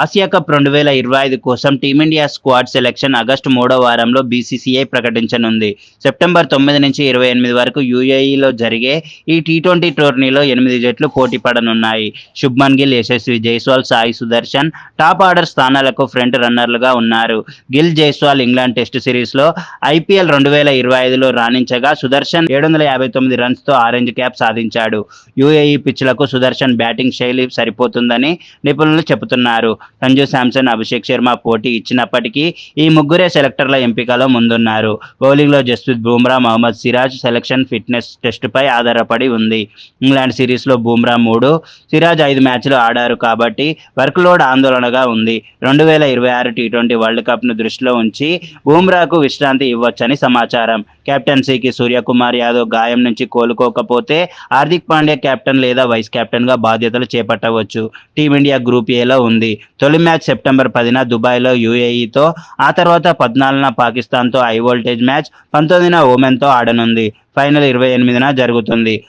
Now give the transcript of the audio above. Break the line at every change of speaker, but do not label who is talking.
Asia cup రెండు వేల ఇరవై ఐదు కోసం టీమిండియా స్క్వాడ్ సెలెక్షన్ ఆగస్టు మూడో వారంలో బీసీసీఐ ప్రకటించనుంది. సెప్టెంబర్ తొమ్మిది నుంచి ఇరవై ఎనిమిది వరకు యూఏఈలో జరిగే ఈ టీ ట్వంటీ టోర్నీలో ఎనిమిది జట్లు పోటీ పడనున్నాయి. శుభ్మన్ గిల్ యశస్వి జైస్వాల్ సాయి సుదర్శన్ టాప్ ఆర్డర్ స్థానాలకు ఫ్రంట్ రన్నర్లుగా ఉన్నారు. గిల్ జైస్వాల్ ఇంగ్లాండ్ టెస్ట్ సిరీస్లో ఐపీఎల్ రెండు వేల ఇరవై ఐదులో రాణించగా సుదర్శన్ ఏడు వందల యాభై తొమ్మిది రన్స్తో ఆరెంజ్ క్యాప్ సాధించాడు. యూఏఈ పిచ్లకు సుదర్శన్ బ్యాటింగ్ శైలి సరిపోతుందని నిపుణులు చెబుతున్నారు. సంజు శాంసన్ అభిషేక్ శర్మ పోటీ ఇచ్చినప్పటికీ ఈ ముగ్గురే సెలెక్టర్ల ఎంపికలో ముందున్నారు. బౌలింగ్లో జస్ప్రీత్ బుమ్రా మహమ్మద్ సిరాజ్ సెలక్షన్ ఫిట్నెస్ టెస్టుపై ఆధారపడి ఉంది. ఇంగ్లాండ్ సిరీస్లో బుమ్రా మూడు సిరాజ్ ఐదు మ్యాచ్లు ఆడారు కాబట్టి వర్క్ లోడ్ ఆందోళనగా ఉంది. రెండు వేల ఇరవై ఆరు టీ ట్వంటీ వరల్డ్ కప్ను దృష్టిలో ఉంచి బుమ్రాకు విశ్రాంతి ఇవ్వచ్చని సమాచారం. కెప్టెన్సీకి సూర్యకుమార్ యాదవ్ గాయం నుంచి కోలుకోకపోతే హార్దిక్ పాండ్యా కెప్టెన్ లేదా వైస్ కెప్టెన్గా బాధ్యతలు చేపట్టవచ్చు. టీమిండియా గ్రూప్ ఏలో ఉంది. తొలి మ్యాచ్ సెప్టెంబర్ పదిన దుబాయ్లో యూఏఈతో ఆ తర్వాత పద్నాలుగున పాకిస్తాన్తో హై వోల్టేజ్ మ్యాచ్ పంతొమ్మిదిన ఓమెన్తో ఆడనుంది. ఫైనల్ ఇరవై ఎనిమిదిన జరుగుతుంది.